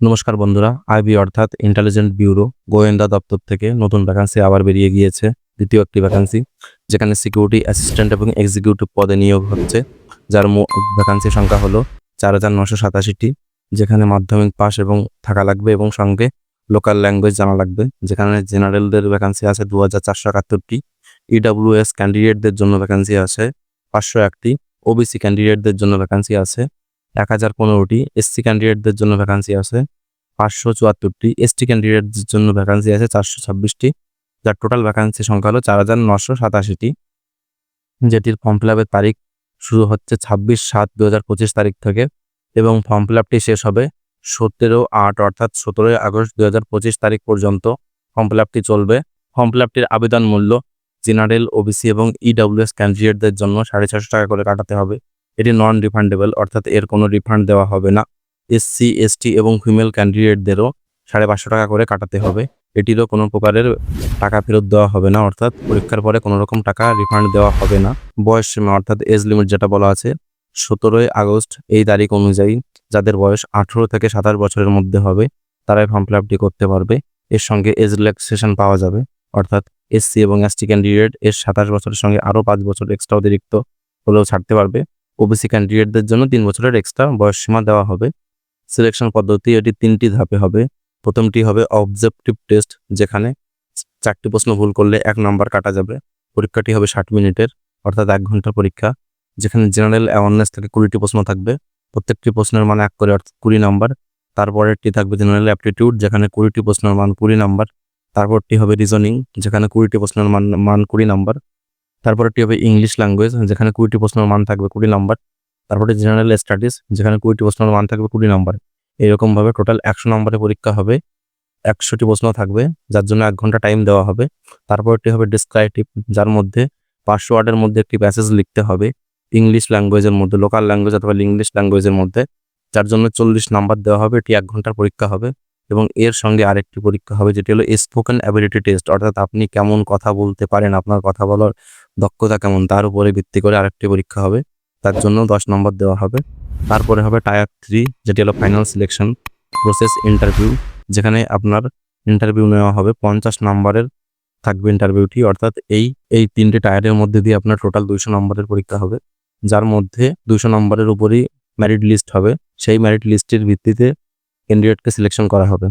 নমস্কার বন্ধুরা, আইবি অর্থাৎ ইন্টেলিজেন্ট ব্যুরো গোয়েন্দা দপ্তর থেকে নতুন ভ্যাকান্সি আবার বেরিয়ে গিয়েছে, দ্বিতীয় একটি ভ্যাকান্সি যেখানে সিকিউরিটি অ্যাসিস্ট্যান্ট এবং এক্সিকিউটিভ পদে নিয়োগ হচ্ছে, যার ভ্যাকান্সির সংখ্যা হলো চার হাজার নশো সাতাশিটি, যেখানে মাধ্যমিক পাস এবং থাকা লাগবে এবং সঙ্গে লোকাল ল্যাঙ্গুয়েজ জানা লাগবে, যেখানে জেনারেলদের ভ্যাকান্সি আছে দু হাজার চারশো একাত্তরটি ইডাব্লিউএস ক্যান্ডিডেটদের জন্য ভ্যাকান্সি আছে পাঁচশো একটি ওবিসি ক্যান্ডিডেটদের জন্য ভ্যাকান্সি আছে এক হাজার পনেরোটি এসসি ক্যান্ডিডেটদের জন্য ভ্যাকান্সি আছে। পাঁচশো চুয়াত্তরটি এসটি ক্যান্ডিডেটদের জন্য ভ্যাকান্সি আছে, চারশো ছাব্বিশটি। যার টোটাল ভ্যাকান্সি সংখ্যা হলো চার হাজার নশো সাতাশিটি। যেটির ফর্ম ফিল আপের তারিখ শুরু হচ্ছে ছাব্বিশ সাত দু হাজার পঁচিশ তারিখ থেকে এবং ফর্ম ফিল আপটি শেষ হবে সতেরো আট, অর্থাৎ সতেরোই আগস্ট দু হাজার পঁচিশ তারিখ পর্যন্ত ফর্ম ফিল আপটি চলবে। ফর্ম ফিল আপটির আবেদন মূল্য জেনারেল ওবিসি এবং ইডাব্লিউএস ক্যান্ডিডেটদের জন্য সাড়ে ছশো টাকা করে কাটাতে হবে। এটি নন রিফান্ডেবল অর্থাৎ এর কোনো রিফান্ড দেওয়া হবে না। এসসি এসটি এবং ফিমেল ক্যান্ডিডেটদেরও সাড়ে পাঁচশো টাকা করে কাটাতে হবে। এটিরও কোনো প্রকারের টাকা ফেরত দেওয়া হবে না, অর্থাৎ পরীক্ষার পরে কোনো রকম টাকা রিফান্ড দেওয়া হবে না। বয়স সীমা, অর্থাৎ এজ লিমিট যেটা বলা আছে, সতেরোই আগস্ট এই তারিখ অনুযায়ী যাদের বয়স আঠেরো থেকে সাতাশ বছরের মধ্যে হবে, তারাই ফর্ম ফিল আপটি করতে পারবে। এর সঙ্গে এজ রিল্যাক্সেশন পাওয়া যাবে, অর্থাৎ এসসি এবং এসটি ক্যান্ডিডেট এর সাতাশ বছরের সঙ্গে আরও পাঁচ বছর এক্সট্রা অতিরিক্ত হলেও ছাড়তে পারবে। ওবিসি ক্যান্ডিডেটদের জন্য তিন বছরের এক্সট্রা বয়স সীমা দেওয়া হবে। সিলেকশন পদ্ধতি, এটি তিনটি ধাপে হবে। প্রথমটি হবে অবজেক্টিভ টেস্ট যেখানে চারটি প্রশ্ন ভুল করলে এক নম্বর কাটা যাবে। পরীক্ষাটি হবে ষাট মিনিটের, অর্থাৎ এক ঘণ্টার পরীক্ষা, যেখানে জেনারেল অ্যাওয়ারনেস থেকে কুড়িটি প্রশ্ন থাকবে। প্রত্যেকটি প্রশ্নের মান এক করে, অর্থাৎ কুড়ি নাম্বার তারপরেরটি থাকবে জেনারেল অ্যাপটিটিউড যেখানে কুড়িটি প্রশ্নের মান কুড়ি নাম্বার তারপরটি হবে রিজনিং যেখানে কুড়িটি প্রশ্নের মান মান কুড়ি নাম্বার তারপরটি হবে ইংলিশ ল্যাঙ্গুয়েজ যেখানে কুড়িটি প্রশ্নের মান থাকবে কুড়ি নাম্বার তারপরে জেনারেল স্টাডিজ যেখানে কুড়িটি প্রশ্নের মান থাকবে কুড়ি নাম্বার এরকমভাবে টোটাল একশো নম্বরের পরীক্ষা হবে, একশোটি প্রশ্ন থাকবে, যার জন্য এক ঘণ্টা টাইম দেওয়া হবে। তারপরটি হবে ডিসক্রাইটিভ যার মধ্যে পাঁচশো ওয়ার্ডের মধ্যে একটি প্যাসেজ লিখতে হবে ইংলিশ ল্যাঙ্গুয়েজের মধ্যে লোকাল ল্যাঙ্গুয়েজ অথবা ইংলিশ ল্যাঙ্গুয়েজের মধ্যে। যার জন্য চল্লিশ নাম্বার দেওয়া হবে এটি এক ঘণ্টার পরীক্ষা হবে। এবং এর সঙ্গে আরেকটি পরীক্ষা হবে, যেটি হলো স্পোকেন অ্যাবিলিটি টেস্ট অর্থাৎ আপনি কেমন কথা বলতে পারেন, আপনার কথা বলার দক্ষতা কেমন, তার উপরে ভিত্তি করে আরেকটি পরীক্ষা হবে। তার জন্য দশ নম্বর দেওয়া হবে। তারপরে হবে টায়ার থ্রি, যেটি হলো ফাইনাল সিলেকশন প্রসেস ইন্টারভিউ, যেখানে আপনার ইন্টারভিউ নেওয়া হবে। পঞ্চাশ নম্বরের থাকবে ইন্টারভিউটি, অর্থাৎ এই এই তিনটে টায়ারের মধ্যে দিয়ে আপনার টোটাল দুইশো নম্বরের পরীক্ষা হবে। যার মধ্যে দুইশো নম্বরের উপরই ম্যারিট লিস্ট হবে। সেই ম্যারিট লিস্টের ভিত্তিতে ক্যান্ডিডেটকে সিলেকশন করা হবে।